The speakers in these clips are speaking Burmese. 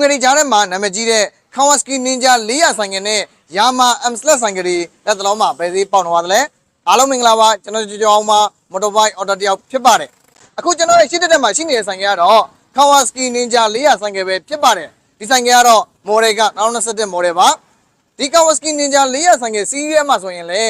ငယ်တွေကြားထဲမှာနာမည်ကြီးတဲ့ Kawasaki Ninja 400ဆိုင်ငယ်နဲ့ Yamaha M Slash ဆိုင်ငယ်တွေလက်တလုံးမှာဘယ်သေးပေါက်နေပါသလဲအားလုံးမင်္ဂလာပါကျွန်တော်ကြောကြောအောင်မှာ Motorbike Auto တယောက်ဖြစ်ပါတယ်အခုကျွန်တော်ရဲ့ရှင်းတဲ့မှာရှိနေတဲ့ဆိုင်ငယ်ကတော့ Kawasaki Ninja 400ဆိုင်ငယ်ပဲဖြစ်ပါတယ်ဒီဆိုင်ငယ်ကတော့ model က2021 model ပါဒီ Kawasaki Ninja 400ဆိုင်ကစီးရဲမှာဆိုရင်လေ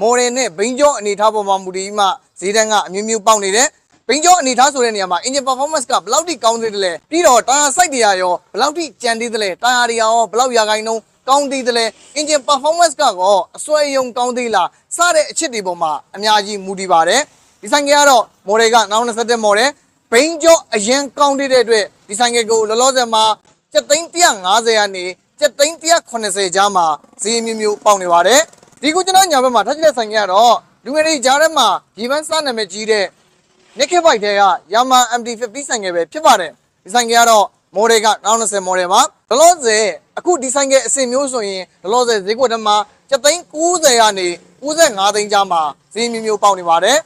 မော်ဒယ်နဲ့ဘိန်းကျောအနေထားပေါ်မှာမူတည်ပြီးမှဈေးတန်းကအမျိုးမျိုးပေါက်နေတယ် ဘိန်းကျောအနေထားဆိုတဲ့နေရာမှာ engine performance ကဘယ်လောက်ထိကောင်းသေးတယ်လဲပြီးတော့တာယာစိုက်တရားရောဘယ်လောက်ထိကြံသေးတယ်လဲတာယာတွေရောဘယ်လောက်ရာခိုင်နှုန်းကောင်းသေးတယ်လဲ engine performance ကရောအစွဲယုံကောင်းသေးလားစတဲ့အချက်တွေပေါ်မှာအများကြီးမူတည်ပါတယ်ဒီဆိုင်ကကတော့မော်ဒယ်က2021မော်ဒယ်ဘိန်းကျောအရင်ကောင်းသေးတဲ့အတွက်ဒီဆိုင်ကကိုလောလောဆယ်မှာ7350ကနေ7380ကြားမှာဈေးမျိုးမျိုးပေါက်နေပါတယ်ဒီကိုကျွန်တော်ညာဘက်မှာထပ်ကြည့်တဲ့ဆိုင်ကကတော့လူငယ်တွေကြားထဲမှာဒီပန်းစားနာမည်ကြီးတဲ့ Naked Bike တွေက Yamaha MT50 ဆိုင်ကပဲဖြစ်ပါတယ်ဒီဆိုင်ကကတော့ model က2020 model ပါလောလောဆယ်အခုဒီဆိုင်ကအစင်မျိုးဆိုရင်လောလောဆယ်ဈေးကွက်ထဲမှာ790ကနေ95သိန်းကြားမှာဈေးမျိုးမျိုးပေါက်နေပါတယ်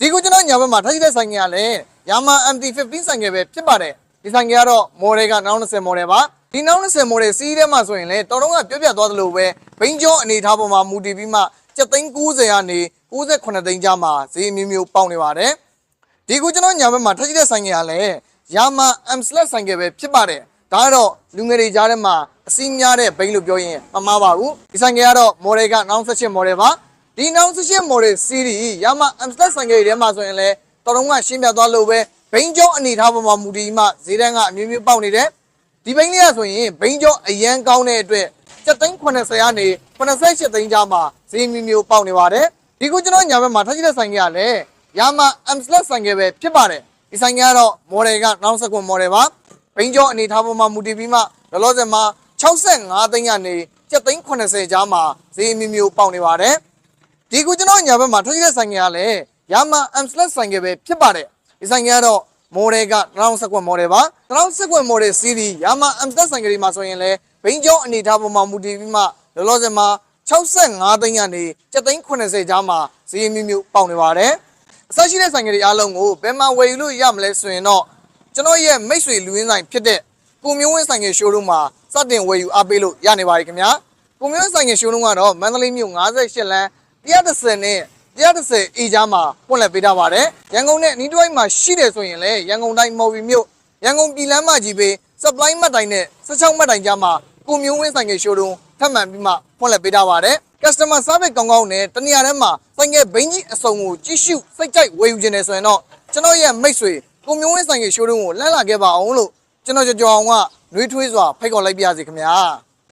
ဒီကိုကျွန်တော်ညာဘက်မှာထပ်ကြည့်တဲ့ဆိုင်ကလည်း Yamaha MT50 ဆိုင်ကပဲဖြစ်ပါတယ်ဒီဆိုင်ကတော့ model က2020 model ပါဒီ2020 model စီးထဲမှာဆိုရင်လည်းတော်တော်ကပြပြသွားသလိုပဲဘိန်းကျောအနေထားပေါ်မှာမူတည်ပြီးမှ790ကနေ98သိန်းကြားမှာဈေးမျိုးမျိုးပေါက်နေပါတယ် ဒီကူကျွန်တော်ညာဘက်မှာထပ်ကြည့်တဲ့ဆိုင်ကလည်းယာမာ M Slash ဆိုင်ကပဲဖြစ်ပါတယ်ဒါကတော့လူငယ်တွေကြားထဲမှာအစည်းများတဲ့ဘိန်းလို့ပြောရင်မမှားပါဘူးဒီဆိုင်ကကတော့ model က98 model ပါဒီ98 model series ယာမာ M Slash ဆိုင်ကတွေထဲမှာဆိုရင်လည်းတော်တော်ကရှင်းပြသွားလို့ပဲဘိန်းကျောအနေထားပေါ်မှာမူတည်မှဈေးတန်းကအမျိုးမျိုးပေါက်နေတယ်ဒီဘိန်းလေးကဆိုရင်ဘိန်းကျောအရန်ကောင်းတဲ့အတွက်780ကနေ88သိန်းကြားမှာဈေးမျိုးမျိုးပေါက်နေပါတယ်ဒီကူကျွန်တော်ညာဘက်မှာထပ်ကြည့်တဲ့ဆိုင်ကလည်း ယာမာ M Slash ဆိုင်ကပဲဖြစ်ပါတယ်ဒီဆိုင်ကကတော့ model က99 model ပါဘိန်းကျောအနေထားပေါ်မှာမူတည်ပြီးမှလောလောဆယ်မှာ65သိန်းကနေ780ကြားမှာဈေးအမျိုးမျိုးပေါက်နေပါတယ်ဒီကူကျွန်တော်ညာဘက်မှာထွက်ရှိတဲ့ဆိုင်ကလည်းယာမာ M Slash ဆိုင်ကပဲဖြစ်ပါတယ်ဒီဆိုင်ကကတော့ model က2019 model ပါ2019 model series ယာမာ M Slash ဆိုင်ကတွေမှာဆိုရင်လည်းဘိန်းကျောအနေထားပေါ်မှာမူတည်ပြီးမှလောလောဆယ်မှာ65သိန်းကနေ780ကြားမှာဈေးအမျိုးမျိုးပေါက်နေပါတယ် အဆက်ရှိတဲ့ဆိုင်ကလေးအားလုံးကိုဘယ်မှာဝယ်ယူလို့ရမလဲဆိုရင်တော့ကျွန်တော်ရဲ့မိတ်ဆွေလူရင်းဆိုင်ဖြစ်တဲ့ကိုမျိုးဝင်းဆိုင်ကရှိုးရုံးမှာစတင်ဝယ်ယူအားပေးလို့ရနေပါပြီခင်ဗျာကိုမျိုးဝင်းဆိုင်ကရှိုးရုံးကတော့မန္တလေးမြို့58လမ်း130နဲ့130အေကြားမှာပွင့်လည်ပေးထားပါတယ်ရန်ကုန်နဲ့နီးတွိုင်းမှာရှိတယ်ဆိုရင်လည်းရန်ကုန်တိုင်းမော်ဘီမြို့ရန်ကုန်ပြည်လမ်းမကြီးပဲ supply မှတ်တိုင်နဲ့16မှတ်တိုင်ကြားမှာကိုမျိုးဝင်းဆိုင်ကရှိုးရုံးထပ်မံပြီးမှ ဖွင့်လှစ်ပေးထားပါတယ် customer service ကောင်းကောင်းနဲ့တနေရာထဲမှာဆိုင်ငယ်ဘိန်းကြီးအစုံကိုကြည့်ရှုစိတ်ကြိုက်ဝယ်ယူခြင်းနဲ့ဆိုရင်တော့ကျွန်တော်ရဲ့မိတ်ဆွေကိုမျိုးဝင်းဆိုင်ငယ်ရှိုးရုံးကိုလမ်းလာခဲ့ပါအောင်လို့ကျွန်တော်ကြော်ကြော်အောင်ကနှွေးထွေးစွာဖိတ်ခေါ်လိုက်ပါရစေခင်ဗျာ